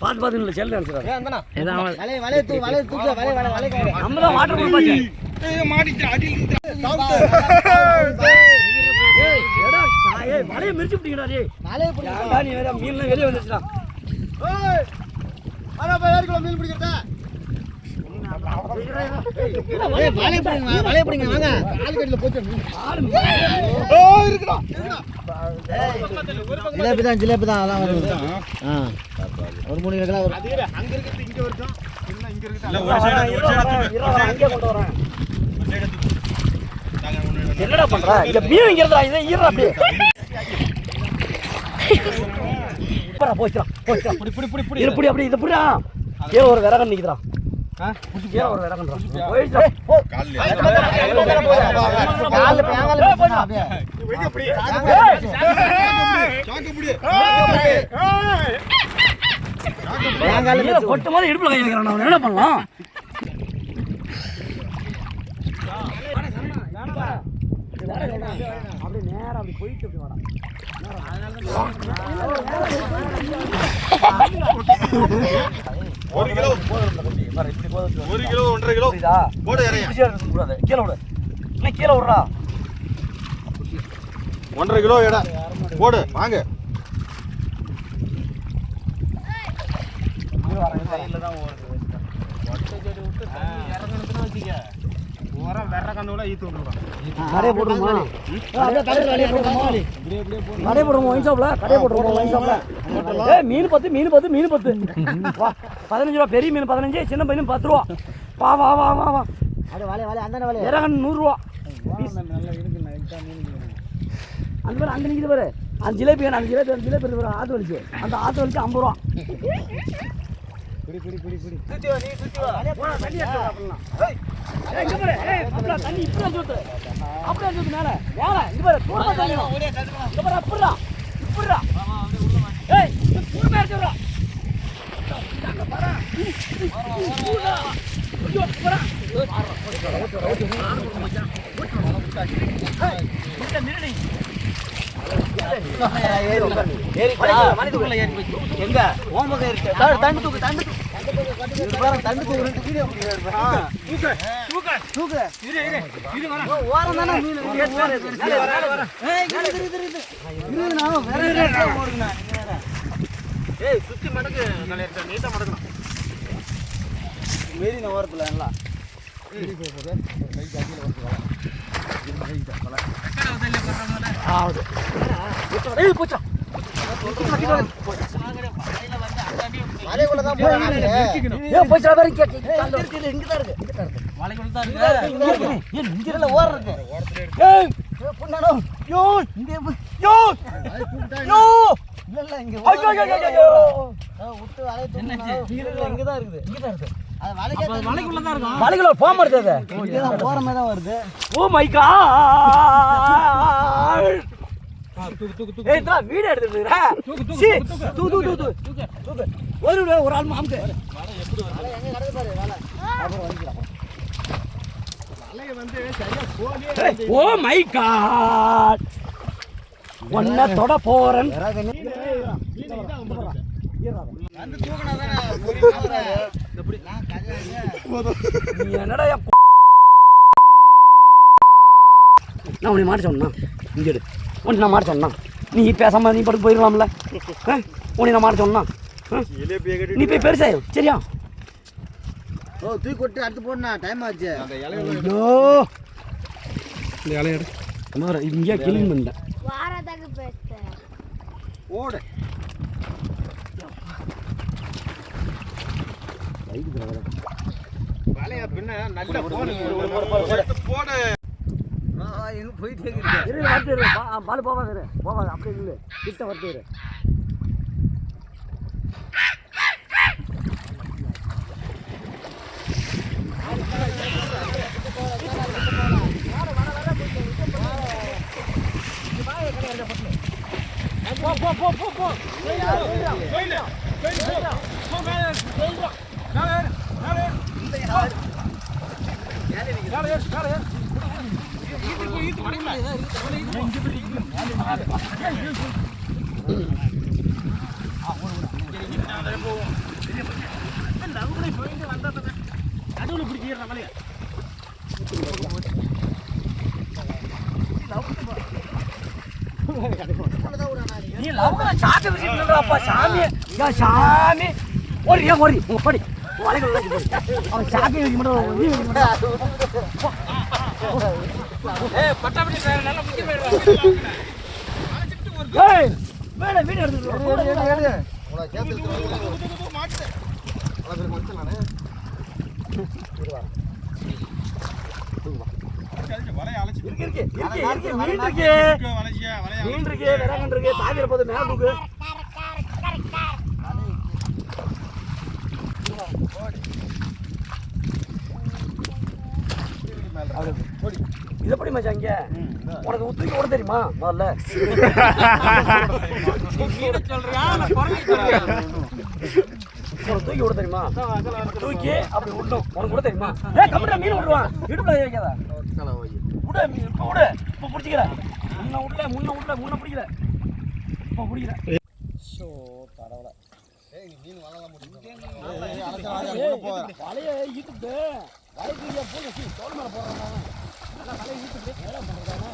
பாத்து பாத்து இல்ல செல்ல நினைச்சிடாரு ஏதா அவன் நம்ம தான் வாட்டர் கொடுப்பாச்சு ஏய் மாட்டிச்சு அடியில் ஏய் எடா சா- ஏய் வலைய மிரிச்சு விட்டீங்கடா டேய். ஏன்டா நீ வேற மீன்லாம் வெளிய வந்துச்சுடா ஓ இருக்குடா. ஜிலேபி தான் ஜிலேபி தான் அதெல்லாம் வருது ஆ. ஒரு மூணு கிலோ வரும் அங்க இருக்குது இங்க இல்ல இங்க இருக்குது இல்ல, ஒரு ஒரு கொண்டு வரேன். ஒரு. என்னடா பண்ற? இங்க மீன் இங்கிறதா இதை ஈரா அப்படியே. போடா போச்சுடா போச்சுடா புடி புடி புடி புடி. இரு புடி அப்படி இதை புடிடா. கீழே ஒரு விறகன் நிக்குதுடா. கீழே ஒரு விறகன் போயிடுச்சா போ. கால்ல கால்ல பேங்கால ஏய், போடா. அப்படியே வெங்க புடி ஏய், சாக்கு புடி பேங்கால கீழே கொட்டு மாதிரி இடுப்புல கை வைக்கிறான் அவன். என்ன பண்ணலாம்? அப்படி நேரா அப்படி போயிட்டு அப்படி வாடா ஒரு கிலோ ஒரு கிலோ ஒன்றரை கிலோ புரியுதா போடு இறையா பிடிச்சா இருக்க கூடாது கீழே விடு இல்லை கீழே விடுறா ஒன்றரை கிலோ எடா போடு வாங்க ஓரம் வெற கண்ணோட ஈத்து விட்டுருவான் கடை போட்டுருமா? அப்படியே கடையில் கடையை போட்டுருமா? கடை போட்டுருமா? ஒயின் ஷாப்ல கடை போட்டுருமா? ஒயின் ஷாப்ல ஏ மீன் பத்து மீன் பத்து மீன் பத்து. பதினஞ்சு ரூபா பெரிய மீன் பதினஞ்சு சின்ன மீன் பத்து ரூபா. வா வா வா வா வா. இறகன் நூறுரூவா அந்த மாதிரி அங்கே நிற்கிது பாரு. அந்த ஜிலேபி அந்த ஜிலேபி அந்த ஜிலேபி ஆற்று வலிச்சு அந்த ஆற்று வலிச்சு ஐம்பது ரூபா. பிடி பிடி பிடி பிடி போடா, தண்ணி எடுத்து வா அப்படின்னா. ஏய், ஏய், இங்க பாரு. ஏய், அப்படிடா, தண்ணி இப்படிடா சுத்து. அப்படிடா சுத்து மேல. மேல, இங்க பாரு, தூரமா தண்ணி வரும். இங்க பாரு, அப்படிடா, இப்படிடா. ஏய், இது தூரமா எடுத்து விடுறா. அங்க பாரு. ஊருடா. ஐயோ, பாரு. ஏய், இங்க நில்லுடி. எங்க ஓம் பக்கம் இருக்கு தண்ணி தூக்கு தண்ணி தூக்கு இது ஏய், சுத்தி மடக்கு நீட்டா மடக்கணும் மீறின நல்லா ஆகுது. போச்சா. மலைக்குள்ளதான் போறாங்க. ஏய், போச்சுடா, பாரு, இங்க, இங்க, கால்ல. இங்கதான் இருக்கு இங்கதான் இருக்கு. இங்க இருக்கு. ஏய், இங்க இதுல ஓரம் இருக்கு ஏய், ஏய், பொண்ணாடோ. யோ, இங்க எப்ப- யோ, யோ. இல்ல, இல்ல, இங்க ஐயோ, ஓரம் ஐயோ, இருக்கு. ஐயோ, ஐயோ. ஆ, விட்டு வலைய தூக்குனா, இல்ல, இல்ல, இங்கதான் இருக்குது. அது வலைக்கே தண்ணி மலைக்குள்ள போக மாட்டேது இங்கதான் ஓரமே தான் வருது. ஓ மை காட் ஏய் வீடியோ எடுத்துட்டு இருக்கற சீ. தூ தூ தூ தூ தூக்கு. ஒரு ஒரு- ஆள் மாம்க்கு ஓ மை காட். ஒன்ன தொட போறேன். என்னடா நான் உன்னை மாட்ட சொன்னா. இங்க உன்னை நான் மாட்ட சொன்னா. நீ பேசாம நீ படுத்து போயிடலாம்ல ஆ? உன்னை நான் மாட்ட சொன்னா. நீ போய் பெருசாயிரு சரியா? ஓ தூக்கி கொட்டு அடுத்து போடணா டைம் ஆச்சு. ஐயோ. இந்த இலைய எடு. அம்மா இங்கே கிளீன் பண்ணிட்டேன். வாரதாக பேசுறேன் ஓடு. வலைய பின்ன? நல்ல போடு. போடு எங்க போயிட்டே இருக்கு பாலு அப்படியே இல்லை கிட்ட வரட்டு போ போ போ போ போயிடு போயிடு போ மேலே ஏறு. மேலே ஏறு. மேலே ஏறு. மேலே ஏறு. மேலே ஏறு. ஈத்து போ, ஈத்து மடங்கல. இங்க போய் இருக்கு. நடுவில் பிடிச்சிடுற மலையை நீ லவுக்கல சாக்க விசிட்டுறாப்பா சாமி. யா சாமி. ஓடி ஏன் ஓடி. போடி அவன் சாக்கை வைக்க மாட்டான். உனக்கு கேத்து எடுத்துட்டு இருக்கு இருக்கு இருக்கு. மீன் இருக்கு மீன் இருக்கு விறகன் இருக்கு தாவிர போது மேல தூக்கு. இது எப்படி மச்சான் இங்க? உனக்கு தூக்கி ஓட தெரியுமா? முதல்ல. உனக்கு தூக்கி விட தெரியுமா? தூக்கி அப்படி விடணும் உனக்கு கூட தெரியுமா? மீன் விடுவான் இடுப்புல கை வைக்காத. விடு மீன் இப்போ விடு. இப்போ பிடிச்சிக்கிற. முன்ன விடல முன்ன விடல முன்ன பிடிக்கல இப்போ பிடிக்கல வலைய ஈத்துட்டு வலைக்கு சி தோல் மேல போடுறாங்க நல்லா வலைய ஈத்துட்டு மேல பண்றாங்க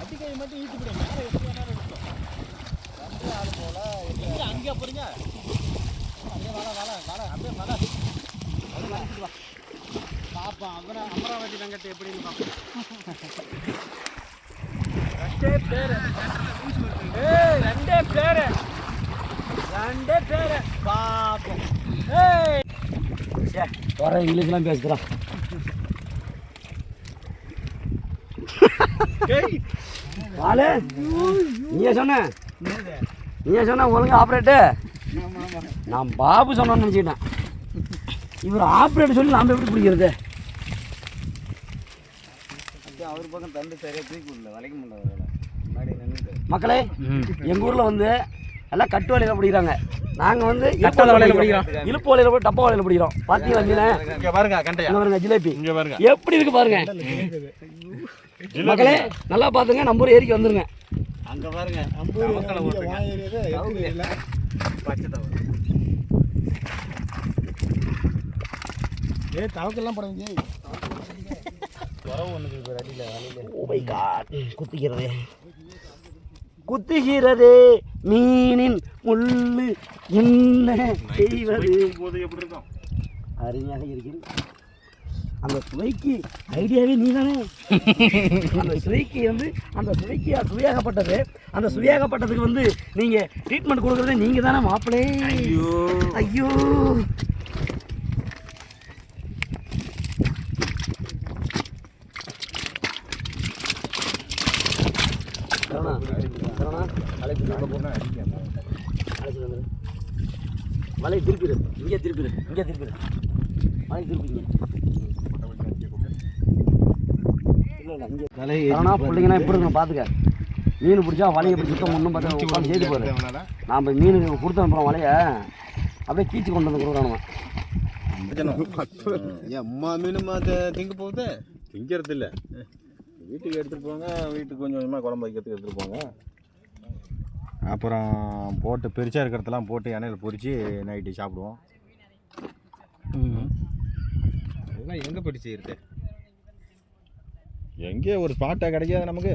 அடிக்கை மட்டும் ஈத்துட்டு மேல மணி நேரம் இருக்கும் வந்து ஆள் போல எங்க அங்கே போறீங்க? அப்படியே வர வர வர அப்படியே வர பாப்பா அப்புறம் அமராவதி வெங்கட் எப்படின்னு ரெண்டே பேரு. ரெண்டே பேரு. ரெண்டே பேரு. பாப்போம். வர இங்கிலீஷ்லாம் பேசுகிறான் வாழு நீயே சொன்ன. நீயே சொன்ன ஒழுங்கா ஆப்ரேட்டு. நான் பாபு சொன்னோன்னு நினச்சிக்கிட்டேன். இவர் ஆப்ரேட் சொல்லி நாம் எப்படி பிடிக்கிறது? அவர் பக்கம் தண்டு சரியா தூக்கி விடல வளைக்க முடியல. முன்னாடி. மக்களே எங்கள் ஊரில் வந்து எல்லாம் கட்டு வலையில் பிடிக்கிறாங்க. நாங்கள் வந்து கட்டாத வலையில பிடிக்கிறோம். இழுப்பு வலையில் போய் டப்பா வலையில் பிடிக்கிறோம். பார்த்தீங்களா மீனை? இங்க பாருங்க கண்டையா. இங்க பாருங்க ஜிலேபி. இங்க பாருங்க. எப்படி இருக்கு பாருங்க. மக்களே நல்லா பார்த்துங்க நம்ம ஊர் ஏரிக்கு வந்துருங்க. அங்க பாருங்க. ஓ மை காட் குத்துகிறது குத்துகிறது மீனின் முள்ளு என்ன செய்வது? போது எப்படி இருக்கும் அருமையாக இருக்கிறது. அந்த சுவைக்கு ஐடியாவே நீ தானே அந்த சுவைக்கு வந்து அந்த சுவைக்கு சுவையாகப்பட்டது. அந்த சுவையாகப்பட்டதுக்கு வந்து நீங்கள் ட்ரீட்மெண்ட் கொடுக்குறதே நீங்கள் தானே மாப்பிளே? ஐயோ. ஐயோ. மலை திருப்பிடு இங்கே திருப்பிடு இங்கே திருப்பிடு மலை திருப்பிங்க ஆனால் பிள்ளைங்கன்னா எப்படி இருக்கணும் பார்த்துக்க மீன் பிடிச்சா வலையை சுத்தம் ஒன்றும் பார்த்தா உட்காந்து செய்து போரு நாம் மீன் கொடுத்து அனுப்புகிறோம் வலையை. அப்படியே கீச்சு கொண்டு வந்து கொடுக்குறானுவன் அம்மா மீனுமா திங்க போகுது? திங்கிறது இல்ல வீட்டுக்கு எடுத்துட்டு போங்க. வீட்டுக்கு கொஞ்சம் கொஞ்சமாக குழம்பு வைக்கிறதுக்கு எடுத்துட்டு போங்க. அப்புறம் போட்டு பெருசாக இருக்கிறதெல்லாம் போட்டு எண்ணெயில் பொரிச்சு நைட்டு சாப்பிடுவோம். அதெல்லாம் எங்க போயிட்டு செய்யறது? எங்கே ஒரு ஸ்பாட்டாக கிடைக்காது நமக்கு.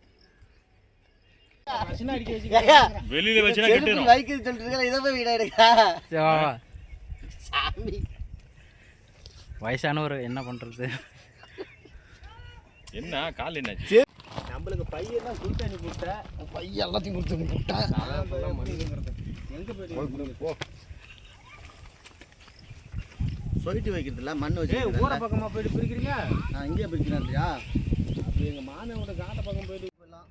வெளியில கெட்டிடும் வைக்கிறது சொல்லிட்டு இதை போய் வீடா எடுக்கா. சாமி. வயசானவர் என்ன பண்ணுறது என்ன? கால் என்னாச்சு? நம்மளுக்கு பையெல்லாம் கொடுத்து அனுப்பி விட்டேன் பையன் எல்லாத்தையும் கொடுத்து விட்டேன் எங்கே போய் போ சொல்லிட்டு வைக்கிறதுல மண் ஏய் ஊர வச்சு பக்கமாக போயிட்டு பிரிக்கிறீங்க? நான் இங்கே பிடிக்கிறேன் இல்லையா? அப்போ எங்கள் மானவோட காட்ட பக்கம் போயிட்டு போயிடலாம்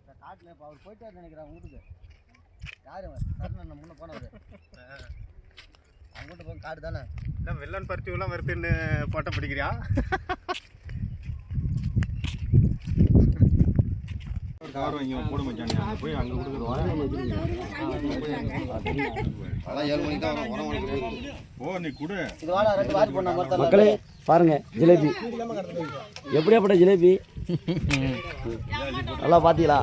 இந்த காட்டில் இப்போ அவர் போயிட்டாரு நினைக்கிறேன் வீட்டுக்கு. யார் அவன்? சரண் முன்ன போனவர். அவங்ககிட்ட போய் காடு தானே? என்ன வெள்ளன் பருத்தி எல்லாம் வருதுன்னு பட்டம் பிடிக்கிறியா? போய் அங்கே கொடுக்குறோம். மக்களே பாருங்க ஜிலேபி. எப்படியாப்பட்ட ஜிலேபி? நல்லா பார்த்தீங்களா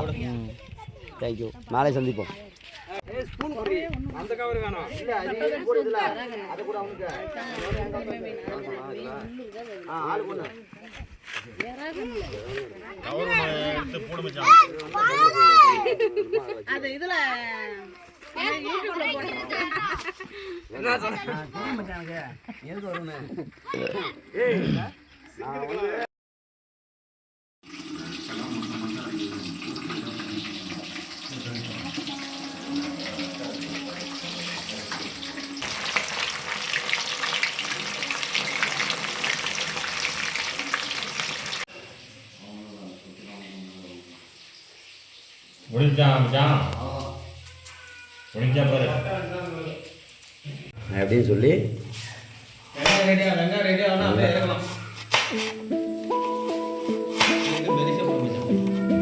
தேங்க்யூ நாளை சந்திப்போம். அந்த கவர் வேணும் ஆள் கொண்டு கவர் ஒன்று எடுத்து போட மச்சான் அது இதுல யூடியூப்ல போடுறேன் எதுக்கு வரும்னு முடிஞ்சான் மச்சான் முடிஞ்சா பாரு. அப்படின்னு சொல்லி?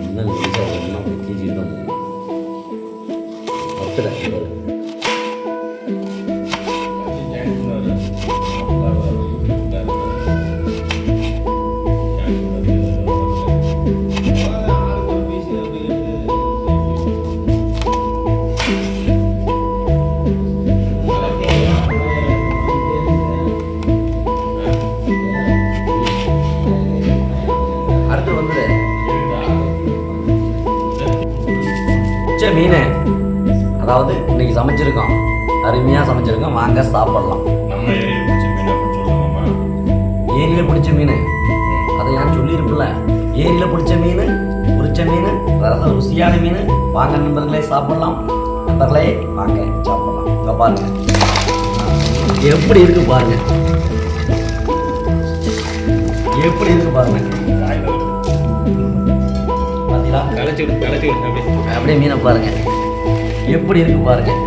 ஒண்ணா போய் தீச்சிட்டு தான் போகணும். மீன். அதாவது இன்னைக்கு சமைச்சிருக்கோம். அருமையாக சமைச்சிருக்கோம். வாங்க சாப்பிடலாம். பிடிச்ச ஏரியில் பிடிச்ச மீன். அதை ஏன் சொல்லியிருப்பில்ல ஏரியில் பிடிச்ச மீன் உரிச்ச மீன் ரசம் ருசியான மீன். வாங்க நண்பர்களே சாப்பிடலாம். நண்பர்களே வாங்க சாப்பிடலாம். இங்க பாருங்க. எப்படி இருக்கு பாருங்க. எப்படி இருக்கு பாருங்க. பார்த்தீங்களா களைச்சி விடு களைச்சி விடு. அப்படியே அப்படியே மீனை பாருங்க. எப்படி இருக்கு பாருங்கள்